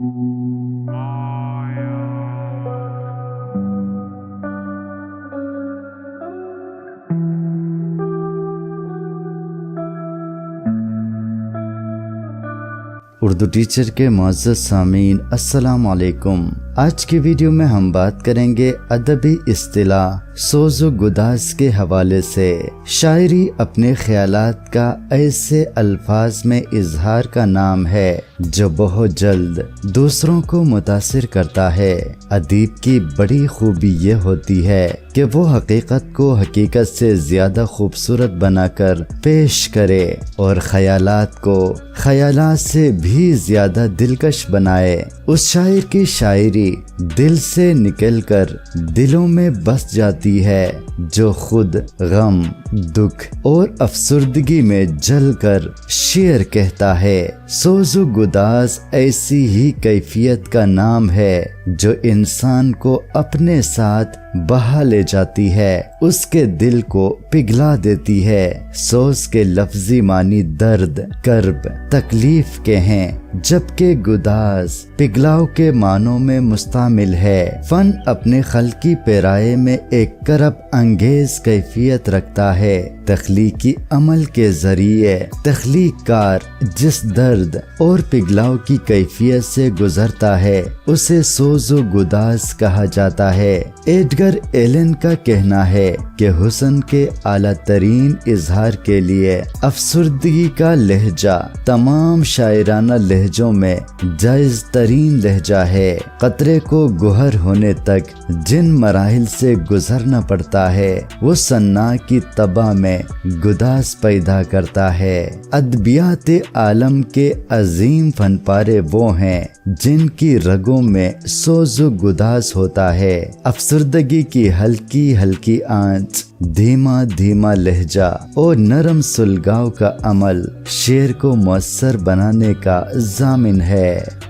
Urdu teacher के मज़द सामीन अस्सलाम वालेकुम। आज की वीडियो में हम बात करेंगे अदबी इस्तिलाह सोजो गुदास के हवाले से। शायरी अपने ख्यालात का ऐसे अल्फाज में इजहार का नाम है, जो बहुत जल्द दूसरों को मुतासर करता है। अदीब की बड़ी खूबी ये होती है कि वो हकीकत को हकीकत से ज़्यादा खूबसूरत बनाकर पेश करे और ख्यालात को ख्यालात से भी ज़्यादा दिलकश बनाए। उस शायर की शायरी दिल से निकलकर दिलों में बस जाती है, जो खुद गम, दुख और अफसुर्दगी में जलकर शेर कहता है। सोजो गुदास ऐसी ही कैफियत का नाम है। जो इंसान को अपने साथ बहा ले जाती है, उसके दिल को पिघला देती है। सोच के लफ्जी मानी दर्द, कर्ब, तकलीफ़ के हैं, जबकि गुदास पिघलाव के मानों में मुस्तामिल है। फन अपने खलकी पेराए में एक करब अंगेज कैफियत रखता है। तख्लीकी अमल के ज़रिए तख्लीक कार जिस दर्द और पिघलाव की कैफियत से गुजरता है, उसे सोजो गुदास कहा जाता है। एडगर एलन का कहना है कि हुसन के आला तरीन इजहार के लिए अफसरदगी का लहजा तमाम शायराना लहजों में जायज़ तरीन लहजा है। कतरे को गुहर होने तक जिन मराहल से गुजरना पड़ता है, वो सन्ना की तबा गुदास पैदा करता है। अदबियात आलम के अजीम फनपारे वो हैं, जिनकी रगों में सोजो गुदास होता है। अफसरदगी की हल्की हल्की आँच, धीमा धीमा लहजा और नरम सुलगाव का अमल शेर को मौसर बनाने का जामिन है।